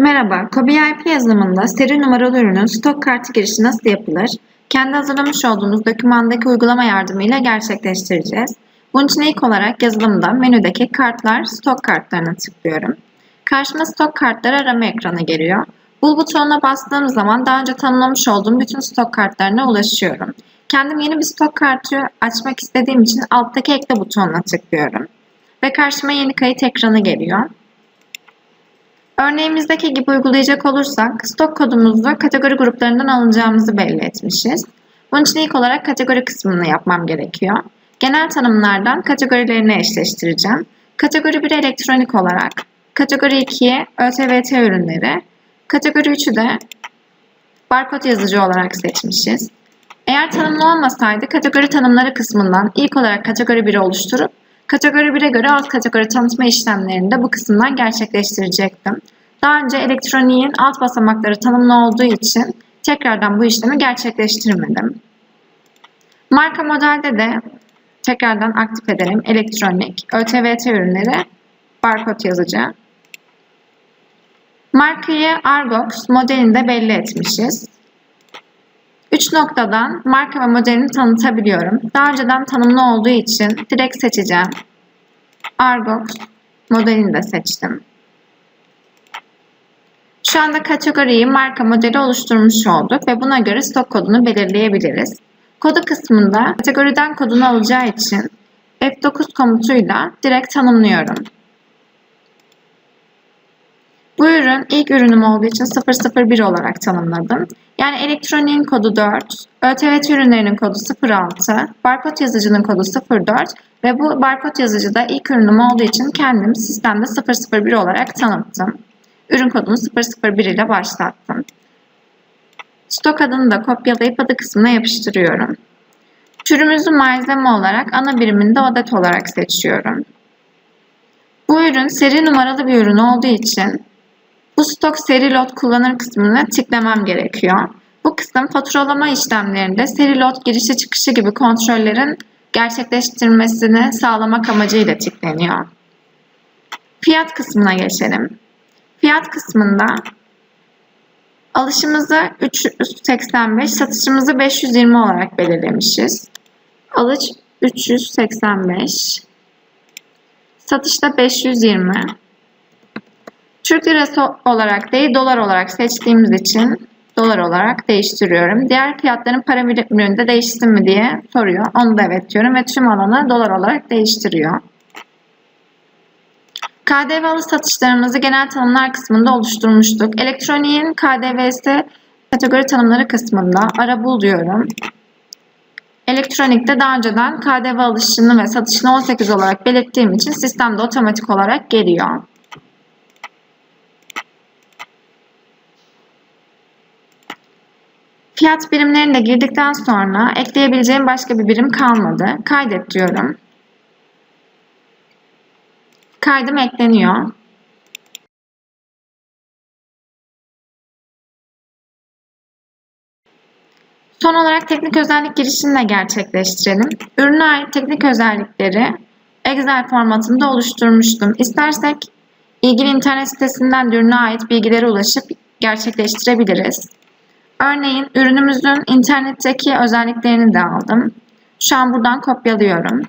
Merhaba, Kobi IP yazılımında seri numaralı ürünün stok kartı girişi nasıl yapılır? Kendi hazırlamış olduğumuz dokümandaki uygulama yardımıyla gerçekleştireceğiz. Bunun için ilk olarak yazılımda menüdeki kartlar, stok kartlarına tıklıyorum. Karşıma stok kartları arama ekranı geliyor. Bul butonuna bastığım zaman daha önce tanımlamış olduğum bütün stok kartlarına ulaşıyorum. Kendim yeni bir stok kartı açmak istediğim için alttaki ekle butonuna tıklıyorum. Ve karşıma yeni kayıt ekranı geliyor. Örneğimizdeki gibi uygulayacak olursak stok kodumuzu kategori gruplarından alınacağımızı belli etmişiz. Bunun için ilk olarak kategori kısmını yapmam gerekiyor. Genel tanımlardan kategorilerini eşleştireceğim. Kategori 1 elektronik olarak, kategori 2'ye ÖTVT ürünleri, kategori 3'ü de barkod yazıcı olarak seçmişiz. Eğer tanımlı olmasaydı kategori tanımları kısmından ilk olarak kategori 1'i oluşturup Kategori 1'e göre alt kategori tanıtma işlemlerini de bu kısımdan gerçekleştirecektim. Daha önce elektroniğin alt basamakları tanımlı olduğu için tekrardan bu işlemi gerçekleştirmedim. Marka modelde de tekrardan aktif edelim. Elektronik, ÖTVT ürünleri, barkod yazıcı. Markayı Argox modelinde belli etmişiz. Üç noktadan marka ve modelini tanıtabiliyorum. Daha önceden tanımlı olduğu için direkt seçeceğim. Argox modelini de seçtim. Şu anda kategoriyi marka modeli oluşturmuş olduk ve buna göre stok kodunu belirleyebiliriz. Kodu kısmında kategoriden kodunu alacağı için F9 komutuyla direkt tanımlıyorum. Bu ürün ilk ürünüm olduğu için 001 olarak tanımladım. Yani elektroniğin kodu 4, ÖTVT ürünlerinin kodu 06, barkod yazıcının kodu 04 ve bu barkod yazıcıda ilk ürünüm olduğu için kendim sistemde 001 olarak tanıttım. Ürün kodunu 001 ile başlattım. Stok adını da kopyalayıp adı kısmına yapıştırıyorum. Türümüzü malzeme olarak ana biriminde adet olarak seçiyorum. Bu ürün seri numaralı bir ürün olduğu için bu stok seri lot kullanır kısmını tıklamam gerekiyor. Bu kısım faturalama işlemlerinde seri lot girişi çıkışı gibi kontrollerin gerçekleştirmesini sağlamak amacıyla tıklanıyor. Fiyat kısmına geçelim. Fiyat kısmında alışımızı 385, satışımızı 520 olarak belirlemişiz. Alış 385, satışta 520. Türk lirası olarak değil dolar olarak seçtiğimiz için dolar olarak değiştiriyorum. Diğer fiyatların para biriminde değişsin mi diye soruyor. Onu da evet diyorum ve tüm alanı dolar olarak değiştiriyor. KDV alış satışlarımızı genel tanımlar kısmında oluşturmuştuk. Elektroniğin KDV'si kategori tanımları kısmında ara bul diyorum. Elektronikte daha önceden KDV alışını ve satışını 18 olarak belirttiğim için sistemde otomatik olarak geliyor. Fiyat birimlerini de girdikten sonra ekleyebileceğim başka bir birim kalmadı. Kaydet diyorum. Kaydım ekleniyor. Son olarak teknik özellik girişini de gerçekleştirelim. Ürüne ait teknik özellikleri Excel formatında oluşturmuştum. İstersek ilgili internet sitesinden ürüne ait bilgilere ulaşıp gerçekleştirebiliriz. Örneğin ürünümüzün internetteki özelliklerini de aldım. Şu an buradan kopyalıyorum.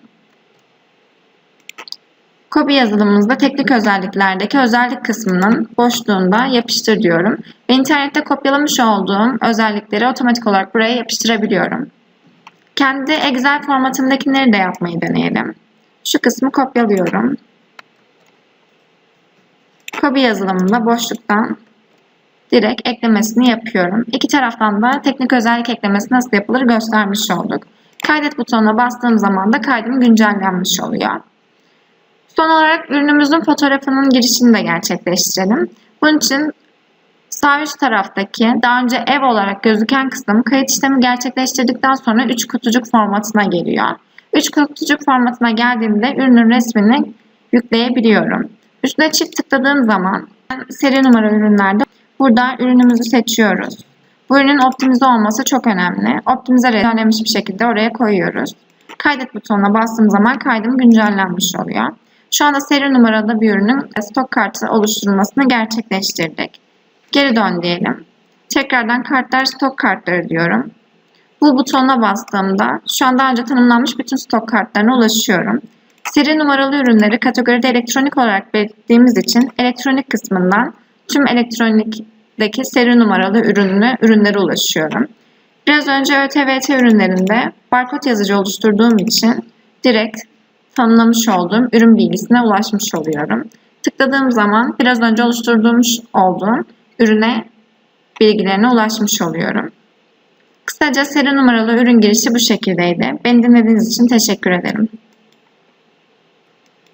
Kobi yazılımımızda teknik özelliklerdeki özellik kısmının boşluğunda yapıştır diyorum. Ve internette kopyalamış olduğum özellikleri otomatik olarak buraya yapıştırabiliyorum. Kendi Excel formatındakileri de yapmayı deneyelim. Şu kısmı kopyalıyorum. Kobi yazılımında boşluktan direkt eklemesini yapıyorum. İki taraftan da teknik özellik eklemesi nasıl yapılır göstermiş olduk. Kaydet butonuna bastığım zaman da kaydım güncellenmiş oluyor. Son olarak ürünümüzün fotoğrafının girişini de gerçekleştirelim. Bunun için sağ üst taraftaki daha önce ev olarak gözüken kısım kayıt işlemi gerçekleştirdikten sonra 3 kutucuk formatına geliyor. 3 kutucuk formatına geldiğimde ürünün resmini yükleyebiliyorum. Üstüne çift tıkladığım zaman seri numara ürünlerde Burada ürünümüzü seçiyoruz. Bu ürünün optimize olması çok önemli. Optimize düzenlenmiş bir şekilde oraya koyuyoruz. Kaydet butonuna bastığım zaman kaydım güncellenmiş oluyor. Şu anda seri numarada bir ürünün stok kartı oluşturulmasını gerçekleştirdik. Geri dön diyelim. Tekrardan kartlar stok kartları diyorum. Bu butonuna bastığımda şu an daha önce tanımlanmış bütün stok kartlarına ulaşıyorum. Seri numaralı ürünleri kategoride elektronik olarak belirttiğimiz için elektronik kısmından tüm elektronikteki seri numaralı ürünlü ürünlere ulaşıyorum. Biraz önce ÖTVT ürünlerinde barkod yazıcı oluşturduğum için direkt tanımlamış olduğum ürün bilgisine ulaşmış oluyorum. Tıkladığım zaman biraz önce oluşturduğum olduğum ürüne bilgilerine ulaşmış oluyorum. Kısaca seri numaralı ürün girişi bu şekildeydi. Beni dinlediğiniz için teşekkür ederim.